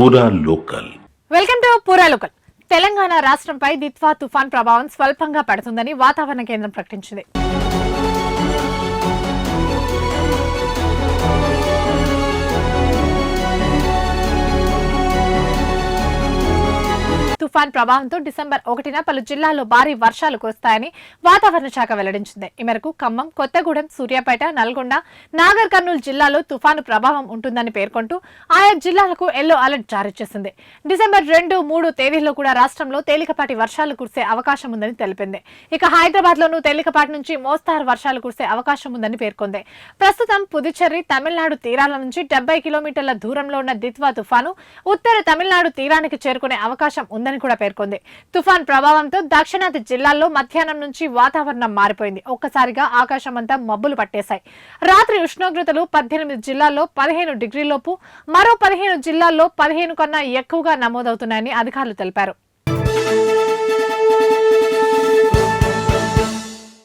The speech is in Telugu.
పూరా లోకల్ వెల్కమ్ టు పూరాలోకల్ తెలంగాణ రాష్ట్రంపై దిత్వా తుఫాన్ ప్రభావం స్వల్పంగా పడుతుందని వాతావరణ కేంద్రం ప్రకటించింది. తుఫాన్ ప్రభావంతో డిసెంబర్ ఒకటిన పలు జిల్లాల్లో భారీ వర్షాలు కురుస్తాయని వాతావరణ శాఖ వెల్లడించింది. ఈ మేరకు ఖమ్మం కొత్తగూడెం సూర్యాపేట నల్గొండ నాగర్ కర్నూలు జిల్లాలో తుఫాను ప్రభావం ఉంటుందని పేర్కొంటూ ఆయా జిల్లాలకు ఎల్లో అలర్ట్ జారీ చేసింది. డిసెంబర్ రెండు మూడు తేదీల్లో కూడా రాష్ట్రంలో తేలికపాటి వర్షాలు కురిసే అవకాశం ఉందని తెలిపింది. ఇక హైదరాబాద్ లోనూ తేలికపాటి నుంచి మోస్తారు వర్షాలు కురిసే అవకాశం ఉందని పేర్కొంది. ప్రస్తుతం పుదుచ్చేరి తమిళనాడు తీరాల నుంచి డెబ్బై కిలోమీటర్ల దూరంలో ఉన్న దిత్వా తుఫాను ఉత్తర తమిళనాడు తీరానికి చేరుకునే అవకాశం ఉందని కూడా పేర్కొంది. తుఫాన్ ప్రభావంతో దక్షిణాది జిల్లాల్లో మధ్యాహ్నం నుంచి వాతావరణం మారిపోయింది. ఒక్కసారిగా ఆకాశం అంతా మబ్బులు పట్టేశాయి. రాత్రి ఉష్ణోగ్రతలు పద్దెనిమిది జిల్లాల్లో పదిహేను డిగ్రీలోపు మరో పదిహేను జిల్లాల్లో పదిహేను కన్నా ఎక్కువగా నమోదవుతున్నాయని అధికారులు తెలిపారు.